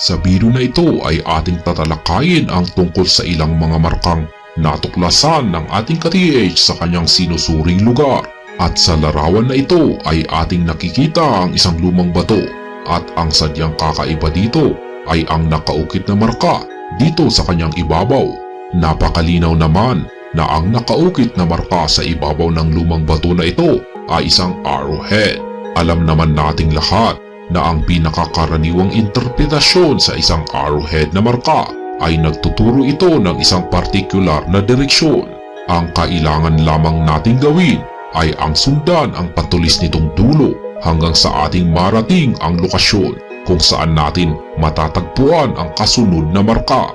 Sa biro na ito ay ating tatalakayin ang tungkol sa ilang mga markang natuklasan ng ating ka-TH sa kanyang sinusuring lugar. At sa larawan na ito ay ating nakikita ang isang lumang bato at ang sadyang kakaiba dito ay ang nakaukit na marka dito sa kanyang ibabaw. Napakalinaw naman na ang nakaukit na marka sa ibabaw ng lumang bato na ito ay isang arrowhead. Alam naman nating lahat na ang pinakakaraniwang interpretasyon sa isang arrowhead na marka ay nagtuturo ito ng isang partikular na direksyon. Ang kailangan lamang nating gawin ay ang sundan ang patulis nitong dulo hanggang sa ating marating ang lokasyon kung saan natin matatagpuan ang kasunod na marka.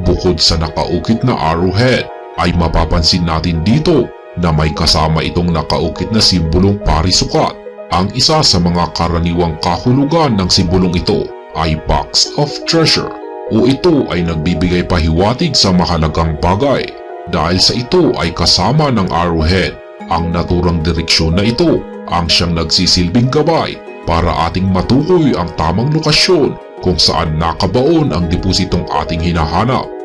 Bukod sa nakaukit na arrowhead, ay mapapansin natin dito na may kasama itong nakaukit na simbolong parisukat. Ang isa sa mga karaniwang kahulugan ng simbolong ito ay box of treasure o ito ay nagbibigay pahiwatig sa mahalagang bagay. Dahil sa ito ay kasama ng arrowhead, ang naturang direksyon na ito ang siyang nagsisilbing gabay para ating matukoy ang tamang lokasyon kung saan nakabaon ang depositong ating hinahanap.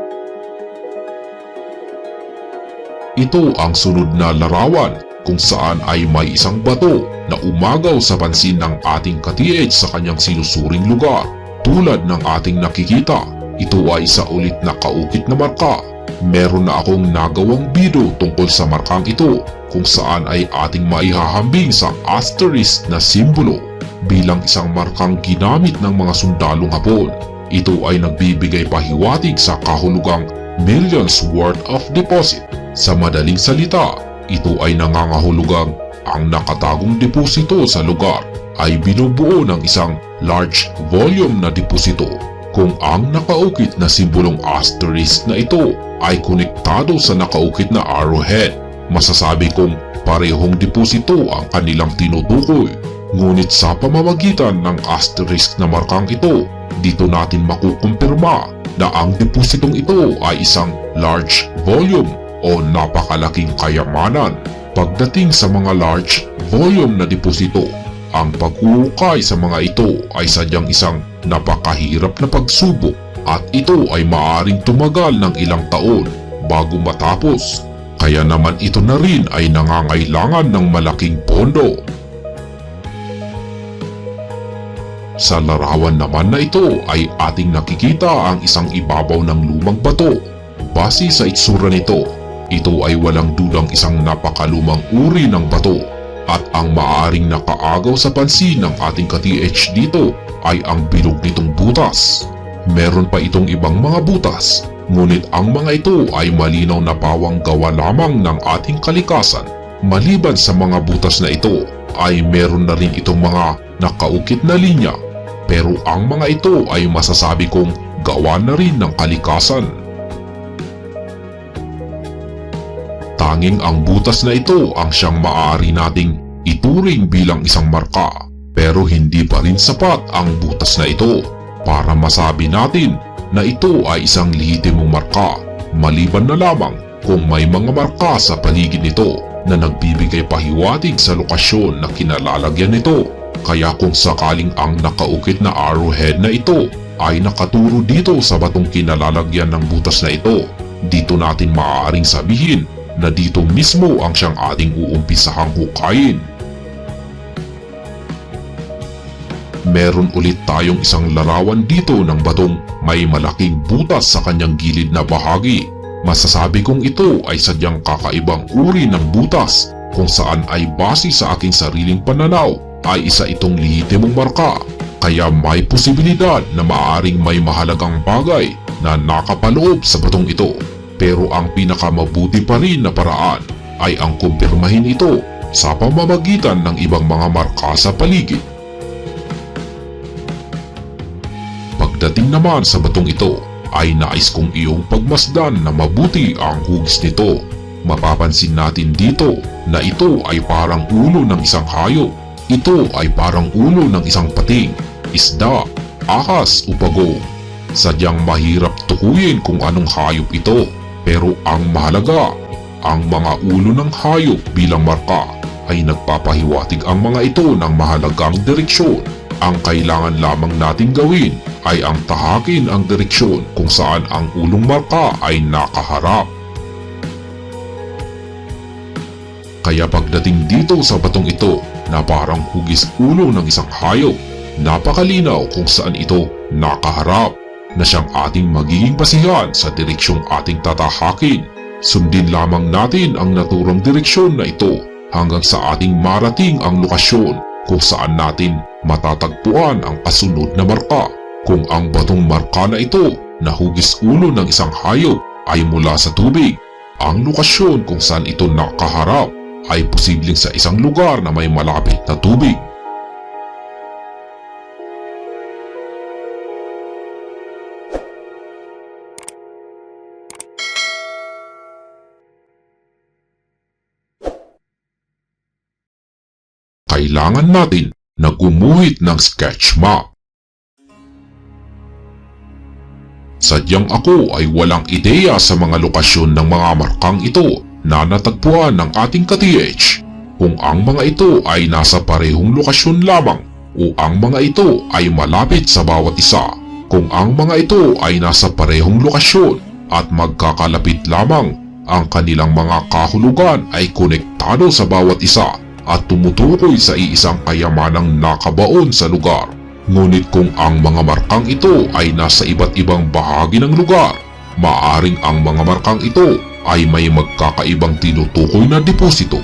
Ito ang sunod na larawan kung saan ay may isang bato na umagaw sa pansin ng ating ka-TH sa kanyang sinusuring lugar. Tulad ng ating nakikita, ito ay isa ulit na kaukit na marka. Meron na akong nagawang video tungkol sa markang ito kung saan ay ating maihahambing sa asterisk na simbolo bilang isang markang ginamit ng mga sundalong Hapon. Ito ay nagbibigay pahiwatig sa kahulugang millions worth of deposit. Sa madaling salita, ito ay nangangahulugang ang nakatagong deposito sa lugar ay binubuo ng isang large volume na deposito. Kung ang nakaukit na simbolong asterisk na ito ay konektado sa nakaukit na arrowhead, masasabi kong parehong deposito ang kanilang tinutukoy. Ngunit sa pamamagitan ng asterisk na markang ito, dito natin makukumpirma na ang depositong ito ay isang large volume o napakalaking kayamanan. Pagdating sa mga large volume na deposito, ang pag-uukay sa mga ito ay sadyang isang napakahirap na pagsubok at ito ay maaring tumagal ng ilang taon bago matapos. Kaya naman ito na rin ay nangangailangan ng malaking pondo. Sa larawan naman na ito ay ating nakikita ang isang ibabaw ng lumang bato. Base sa itsura nito, ito ay walang dudang isang napakalumang uri ng bato at ang maaring nakaagaw sa pansin ng ating ka-TH dito ay ang bilog nitong butas. Meron pa itong ibang mga butas, ngunit ang mga ito ay malinaw na pawang gawa lamang ng ating kalikasan. Maliban sa mga butas na ito, ay meron na rin itong mga nakaukit na linya, pero ang mga ito ay masasabi kong gawa na rin ng kalikasan. Tanging ang butas na ito ang siyang maaari nating ituring bilang isang marka pero hindi pa rin sapat ang butas na ito para masabi natin na ito ay isang lehitimong marka maliban na lamang kung may mga marka sa paligid nito na nagbibigay pahiwatig sa lokasyon na kinalalagyan nito. Kaya kung sakaling ang nakaukit na arrowhead na ito ay nakaturo dito sa batong kinalalagyan ng butas na ito, dito natin maaaring sabihin na dito mismo ang siyang ating uumpisahang hukayin. Meron ulit tayong isang larawan dito ng batong may malaking butas sa kanyang gilid na bahagi. Masasabi kong ito ay sadyang kakaibang uri ng butas kung saan ay base sa aking sariling pananaw ay isa itong lehitimong marka. Kaya may posibilidad na maaring may mahalagang bagay na nakapaloob sa batong ito. Pero ang pinakamabuti pa rin na paraan ay ang kumpirmahin ito sa pamamagitan ng ibang mga marka sa paligid. Pagdating naman sa batong ito ay nais kong iyong pagmasdan na mabuti ang hugis nito. Mapapansin natin dito na ito ay parang ulo ng isang hayop. Ito ay parang ulo ng isang pating, isda, ahas o pagong. Sadyang mahirap tukuyin kung anong hayop ito pero ang mahalaga, ang mga ulo ng hayop bilang marka ay nagpapahiwatig ang mga ito ng mahalagang direksyon Ang kailangan lamang nating gawin ay ang tahakin ang direksyon kung saan ang ulong marka ay nakaharap. Kaya pagdating dito sa batong ito na parang hugis ulo ng isang hayop, napakalinaw kung saan ito nakaharap na siyang ating magiging basihan sa direksyong ating tatahakin. Sundin lamang natin ang naturang direksyon na ito hanggang sa ating marating ang lokasyon kung saan natin matatagpuan ang kasunod na marka. Kung ang batong marka na ito na hugis ulo ng isang hayop ay mula sa tubig, ang lokasyon kung saan ito nakaharap ay posibleng sa isang lugar na may malapit na tubig. Kailangan natin na gumuhit ng sketch map. Sadyang ako ay walang ideya sa mga lokasyon ng mga markang ito na natagpuan ng ating ka-TH kung ang mga ito ay nasa parehong lokasyon lamang o ang mga ito ay malapit sa bawat isa. Kung ang mga ito ay nasa parehong lokasyon at magkakalapit lamang, ang kanilang mga kahulugan ay konektado sa bawat isa at tumutukoy sa iisang kayamanang nakabaon sa lugar. Ngunit kung ang mga markang ito ay nasa iba't ibang bahagi ng lugar, maaring ang mga markang ito ay may magkakaibang tinutukoy na deposito.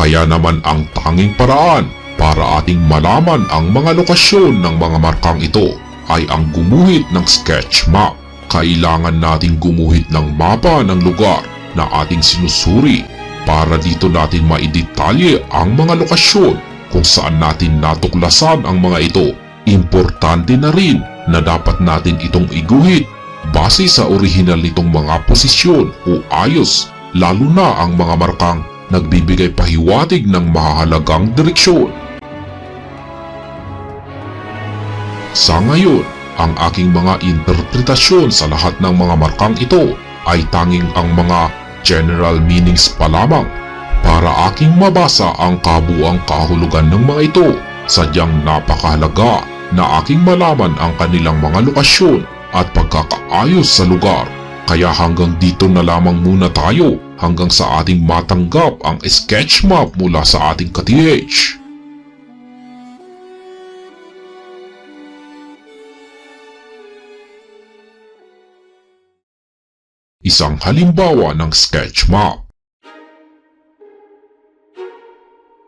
Kaya naman ang tanging paraan para ating malaman ang mga lokasyon ng mga markang ito ay ang gumuhit ng sketch map. Kailangan nating gumuhit ng mapa ng lugar na ating sinusuri para dito natin maidetalye ang mga lokasyon kung saan natin natuklasan ang mga ito. Importante na rin na dapat natin itong iguhit base sa orihinal nitong mga posisyon o ayos lalo na ang mga markang nagbibigay pahiwatig ng mahalagang direksyon. Sa ngayon, ang aking mga interpretasyon sa lahat ng mga markang ito ay tanging ang mga general meanings pa lamang para aking mabasa ang kabuang kahulugan ng mga ito. Sadyang napakahalaga na aking malaman ang kanilang mga lokasyon at pagkakaayos sa lugar. Kaya hanggang dito na lamang muna tayo hanggang sa ating matanggap ang sketch map mula sa ating ka-TH. Isang halimbawa ng sketch map.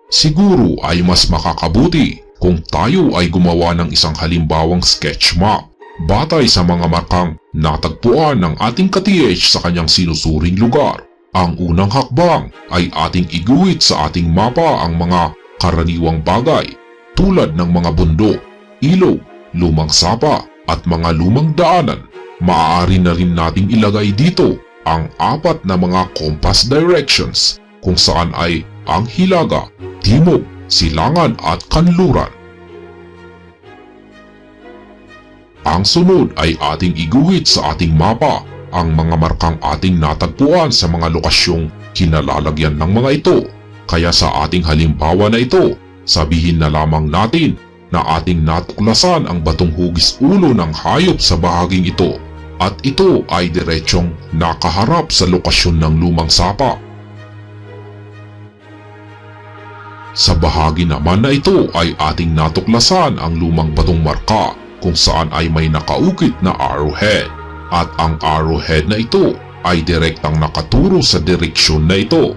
Siguro ay mas makakabuti kung tayo ay gumawa ng isang halimbawang sketch map batay sa mga markang natagpuan ng ating ka-TH sa kanyang sinusuring lugar. Ang unang hakbang ay ating iguhit sa ating mapa ang mga karaniwang bagay tulad ng mga bundok, ilog, lumang sapa at mga lumang daanan. Maaari na rin nating ilagay dito ang apat na mga compass directions kung saan ay ang hilaga, timog, silangan at kanluran. Ang sunod ay ating iguhit sa ating mapa ang mga markang ating natagpuan sa mga lokasyong kinalalagyan ng mga ito. Kaya sa ating halimbawa na ito, sabihin na lamang natin na ating natuklasan ang batong hugis ulo ng hayop sa bahaging ito at ito ay diretsyong nakaharap sa lokasyon ng lumang sapa. Sa bahagi naman na ito ay ating natuklasan ang lumang batong marka kung saan ay may nakaukit na arrowhead at ang arrowhead na ito ay direktang nakaturo sa direksyon na ito.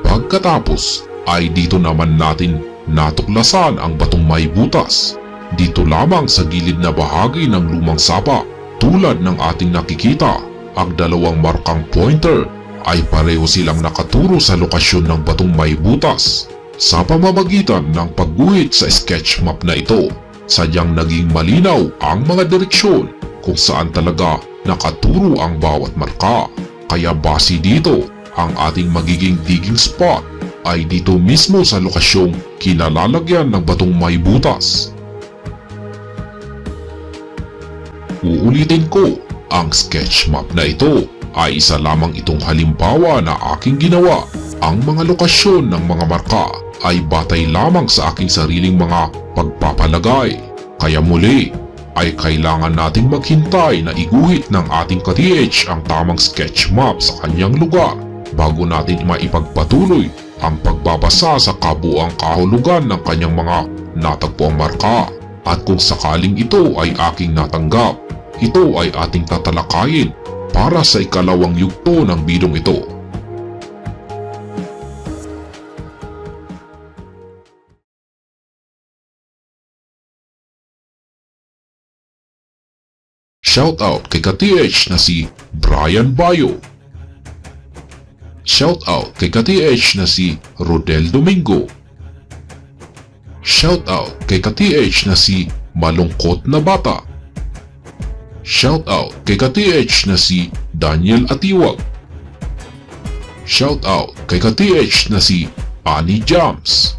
Pagkatapos ay dito naman natin natuklasan ang batong may butas. Dito lamang sa gilid na bahagi ng lumang sapa tulad ng ating nakikita ang dalawang markang pointer ay pareho silang nakaturo sa lokasyon ng batong may butas. Sa pamamagitan ng pagguhit sa sketch map na ito, sadyang naging malinaw ang mga direksyon kung saan talaga nakaturo ang bawat marka. Kaya base dito, ang ating magiging digging spot ay dito mismo sa lokasyong kinalalagyan ng batong may butas. Uulitin ko, ang sketch map na ito ay isa lamang itong halimbawa na aking ginawa. Ang mga lokasyon ng mga marka ay batay lamang sa aking sariling mga pagpapalagay. Kaya muli ay kailangan nating maghintay na iguhit ng ating ka-TH ang tamang sketch map sa kanyang lugar bago natin maipagpatuloy ang pagbabasa sa kabuang kahulugan ng kanyang mga natagpuang marka. At kung sakaling ito ay aking natanggap, ito ay ating tatalakayin para sa ikalawang yugto ng bidong ito. Shoutout kay ka-TH na si Brian Bayo. Shoutout kay ka-TH na si Rodel Domingo. Shoutout kay ka-TH na si Malungkot na Bata. Shoutout kay ka-TH na si Daniel Atiwag. Shoutout kay ka-TH na si Annie Jams.